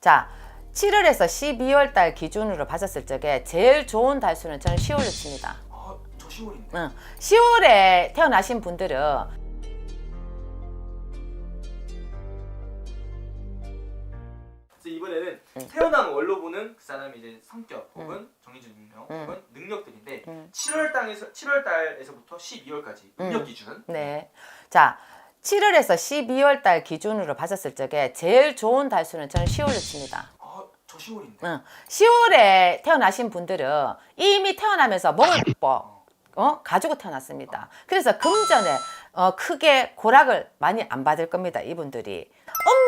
자, 7월에서 12월 달 기준으로 봤었을 적에 제일 좋은 달수는 저는 10월로 칩니다. 아, 저 10월인데. 응. 10월에 태어나신 분들은 그래서 이번에는 음. 태어난 월로 보는 그 사람의 이제 성격 혹은 정해진 운명 음. 혹은 능력들인데 음. 7월 달에서 7월 달에서부터 12월까지 능력 음. 기준. 네. 자, 7월에서 12월 달 기준으로 봤었을 적에 제일 좋은 달수는 저는 10월로 칩니다. 아, 저 10월인데. 응. 10월에 태어나신 분들은 이미 태어나면서 먹을 법 어? 가지고 태어났습니다. 그래서 금전에 어, 크게 고락을 많이 안 받을 겁니다. 이분들이.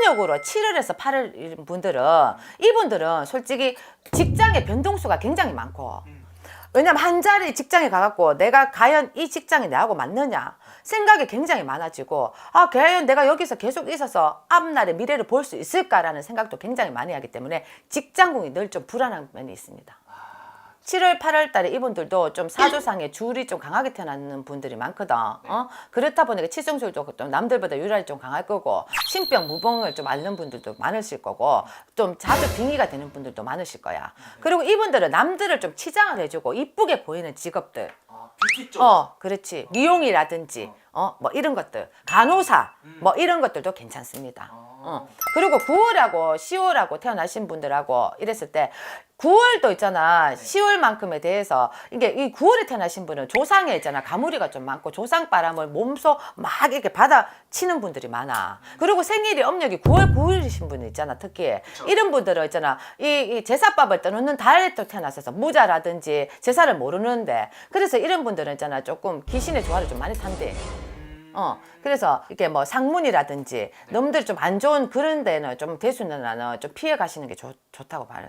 음력으로 7월에서 8월 분들은 이분들은 솔직히 직장의 변동수가 굉장히 많고 음. 왜냐면 한 자리 직장에 가갖고 내가 과연 이 직장이 나하고 맞느냐 생각이 굉장히 많아지고 아 과연 내가 여기서 계속 있어서 앞날의 미래를 볼 수 있을까라는 생각도 굉장히 많이 하기 때문에 직장궁이 늘 좀 불안한 면이 있습니다. 7월, 8월 달에 이분들도 좀 사주상에 줄이 좀 강하게 태어나는 분들이 많거든. 어? 그렇다 보니까 치성술도 좀 남들보다 유랄이 좀 강할 거고, 신병, 무병을 좀 앓는 분들도 많으실 거고, 좀 자주 빙의가 되는 분들도 많으실 거야. 그리고 이분들은 남들을 좀 치장을 해주고, 이쁘게 보이는 직업들. 아, 뷰티 쪽. 어, 그렇지. 미용이라든지, 어, 뭐 이런 것들. 간호사, 뭐 이런 것들도 괜찮습니다. 어. 그리고 9월하고 10월하고 태어나신 분들하고 이랬을 때 9월도 있잖아. 10월만큼에 대해서 이게 이 9월에 태어나신 분은 조상에 있잖아. 가무리가 좀 많고 조상 바람을 몸소 막 이렇게 받아 치는 분들이 많아. 그리고 생일이 음력이 9월 9일이신 분이 있잖아. 특히 이런 분들은 있잖아. 이, 이 제사밥을 떠놓는 달에 또 태어나셔서 무자라든지 제사를 모르는데 그래서 이런 분들은 있잖아. 조금 귀신의 조화를 좀 많이 탄대. 어, 그래서 이게 뭐 상문이라든지 놈들 좀 안 좋은 그런 데는 좀 대수는 나는 좀 피해 가시는 게 좋, 좋다고 봐요.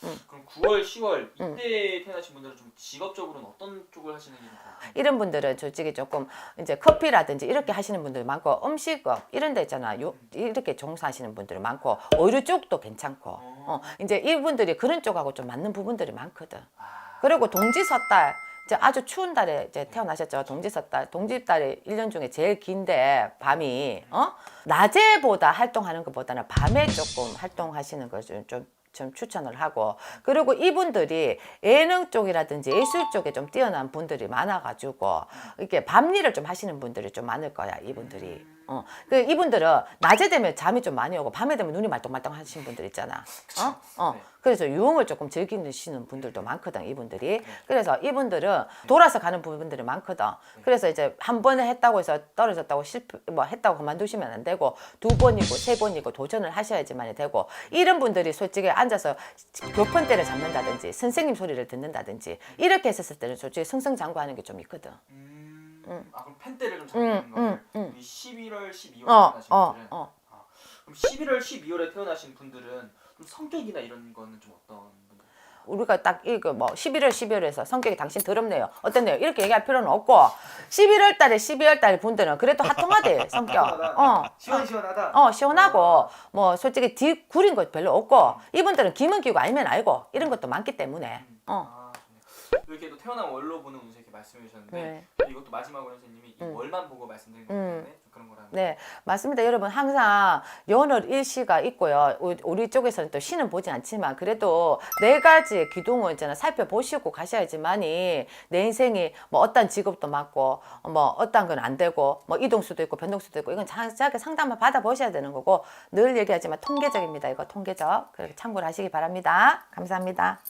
그럼 9월, 10월 음. 이때 태어나신 분들은 좀 직업적으로는 어떤 쪽을 하시는지 좀 궁금해요. 이런 분들은 솔직히 조금 이제 커피라든지 이렇게 하시는 분들 많고 음식업 이런 데 있잖아. 요, 이렇게 종사하시는 분들이 많고 의류 쪽도 괜찮고. 어, 이제 이분들이 그런 쪽하고 좀 맞는 부분들이 많거든. 그리고 동지 섣달 이제 아주 추운 달에 이제 태어나셨죠. 동지 섣달. 동지 달이 1년 중에 제일 긴데 밤이 어? 낮에보다 활동하는 것보다는 밤에 조금 활동하시는 것을 좀 좀 추천을 하고. 그리고 이분들이 예능 쪽이라든지 예술 쪽에 좀 뛰어난 분들이 많아가지고 이렇게 밤 일을 좀 하시는 분들이 좀 많을 거야 이분들이 어. 그 이분들은 낮에 되면 잠이 좀 많이 오고 밤에 되면 눈이 말똥말똥 하시는 분들 있잖아. 어? 어. 네. 그래서 유흥을 조금 즐기시는 분들도 많거든 이분들이. 그래서 이분들은 돌아서 가는 부분들이 많거든. 그래서 이제 한 번에 했다고 해서 떨어졌다고 실패 뭐 했다고 그만두시면 안 되고 두 번이고 세 번이고 도전을 하셔야지만이 되고 이런 분들이 솔직히 앉아서 교편대를 잡는다든지 선생님 소리를 듣는다든지 이렇게 했었을 때는 솔직히 승승장구하는 게 좀 있거든. 음, 아 그럼 펜대를 좀 음, 잡는 거를 음, 음. 이 11월, 12월 어 태어나신 어, 분들은 어. 그럼 11월, 12월에 태어나신 분들은 좀 성격이나 이런 거는 좀 어떤 분들? 우리가 딱 이거 뭐 11월 12월에서 성격이 당신 더럽네요. 어땠네요? 이렇게 얘기할 필요는 없고 11월 달에 12월 달 분들은 그래도 핫통하대 성격. 어. 시원시원하다. 어 시원하고 뭐 솔직히 뒤 구린 것 별로 없고 이분들은 기면 기고 알면 알고 이런 것도 많기 때문에 어. 이렇게 또 태어난 월로 보는 운세 이렇게 말씀해 주셨는데 네. 이것도 마지막으로 선생님이 이 음. 월만 보고 말씀드린 거기 음. 때문에 좀 그런 거라면 네, 맞습니다. 여러분 항상 연월 일시가 있고요. 우- 우리 쪽에서는 또 시는 보지 않지만 그래도 네 가지의 기둥을 있잖아 살펴보시고 가셔야지만이 내 인생이 뭐 어떤 직업도 맞고 뭐 어떤 건 안 되고 뭐 이동수도 있고 변동수도 있고 이건 자세하게 상담을 받아 보셔야 되는 거고 늘 얘기하지만 통계적입니다. 이거 통계적. 그렇게 참고를 하시기 바랍니다. 감사합니다.